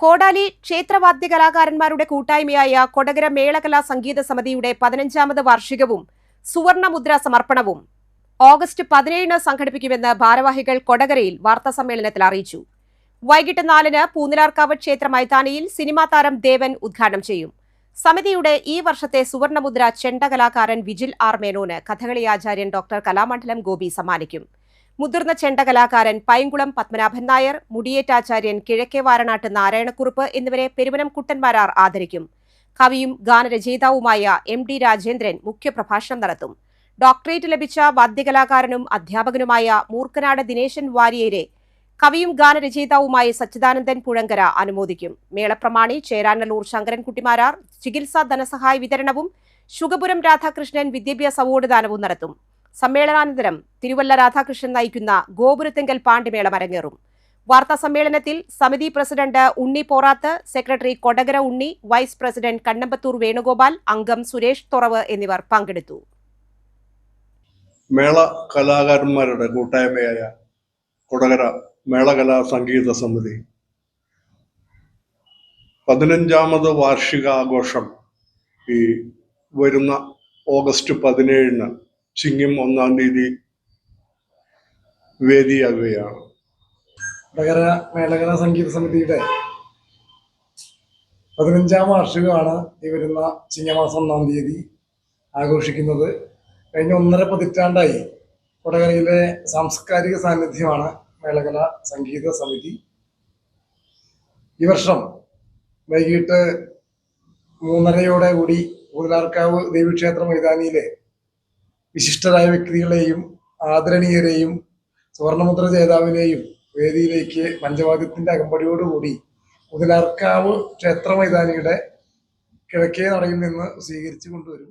കോടാലി ക്ഷേത്രവാദ്യ കലാകാരന്മാരുടെ കൂട്ടായ്മയായ കൊടകര മേളകലാ സംഗീത സമിതിയുടെ പതിനഞ്ചാമത് വാർഷികവും സുവർണമുദ്ര സമർപ്പണവും ഓഗസ്റ്റ് പതിനേഴിന് സംഘടിപ്പിക്കുമെന്ന് ഭാരവാഹികൾ കൊടകരയിൽ വാർത്താസമ്മേളനത്തിൽ അറിയിച്ചു. വൈകിട്ട് നാലിന് പൂനിലാർക്കാവ് ക്ഷേത്ര മൈതാനിയിൽ സിനിമാ താരം ദേവൻ ഉദ്ഘാടനം ചെയ്യും. സമിതിയുടെ ഈ വർഷത്തെ സുവർണമുദ്ര ചെണ്ട കലാകാരൻ വിജിൽ ആർ മേനോന് കഥകളി ആചാര്യൻ ഡോക്ടർ കലാമണ്ഡലം ഗോപി സമ്മാനിക്കും. മുതിർന്ന ചെണ്ട കലാകാരൻ പൈങ്കുളം പത്മനാഭൻ നായർ മുടിയേറ്റാചാര്യൻ കിഴക്കേ വാരണാട്ട് നാരായണക്കുറുപ്പ് എന്നിവരെ പെരുവനം കുട്ടന്മാരാർ ആദരിക്കും. കവിയും ഗാനരചയിതാവുമായ എം ഡി രാജേന്ദ്രൻ മുഖ്യപ്രഭാഷണം നടത്തും. ഡോക്ടറേറ്റ് ലഭിച്ച വാദ്യകലാകാരനും അധ്യാപകനുമായ മൂർക്കനാട് ദിനേശൻ വാരിയരെ കവിയും ഗാനരചയിതാവുമായ സച്ചിദാനന്ദൻ പുഴങ്കര അനുമോദിക്കും. മേളപ്രമാണി ചേരാനല്ലൂർ ശങ്കരൻകുട്ടിമാരാർ ചികിത്സാ ധനസഹായ വിതരണവും ശുഗപുരം രാധാകൃഷ്ണൻ വിദ്യാഭ്യാസ അവാർഡ് ദാനവും നടത്തും. സമ്മേളനാനന്തരം തിരുവല്ല രാധാകൃഷ്ണൻ നയിക്കുന്ന ഗോപുരത്തെങ്കൽ പാണ്ടിമേളം അരങ്ങേറും. വാർത്താ സമ്മേളനത്തിൽ സമിതി president Unni Porath secretary Kodakara Unni vice president Kannampathur Venugopal അംഗം സുരേഷ് തുറവ് എന്നിവർ പങ്കെടുത്തു. മേള കലാകാരന്മാരുടെ കൂട്ടായ്മയായ കൊടകര മേളകലാ സംഗീത സമിതി. പതിനഞ്ചാമത് വാർഷികാഘോഷം ഈ വരുന്ന ഓഗസ്റ്റ് പതിനേഴിന് ചിങ്ങം ഒന്നാം തീയതി വേദിയാകുകയാണ്. നഗര മേളകര സംഗീത സമിതിയുടെ പതിനഞ്ചാം വാർഷികമാണ് ഈ വരുന്ന ചിങ്ങമാസം ഒന്നാം തീയതി ആഘോഷിക്കുന്നത്. കഴിഞ്ഞ ഒന്നര പതിറ്റാണ്ടായി കൊടകരയിലെ സാംസ്കാരിക സാന്നിധ്യമാണ് മേളകല സംഗീത സമിതി. ഈ വർഷം വൈകിട്ട് മൂന്നരയോടെ കൂടി ഊതിലാർക്കാവ് ദേവീക്ഷേത്ര മൈതാനിയിലെ വിശിഷ്ടരായ വ്യക്തികളെയും ആദരണീയരെയും സുവർണമുദ്ര ജേതാവിനെയും വേദിയിലേക്ക് പഞ്ചവാദ്യത്തിന്റെ അകമ്പടിയോടുകൂടി മുതലാർക്കാവ് ക്ഷേത്ര മൈതാനിയുടെ കിഴക്കേ നടയിൽ നിന്ന് സ്വീകരിച്ചു കൊണ്ടുവരും.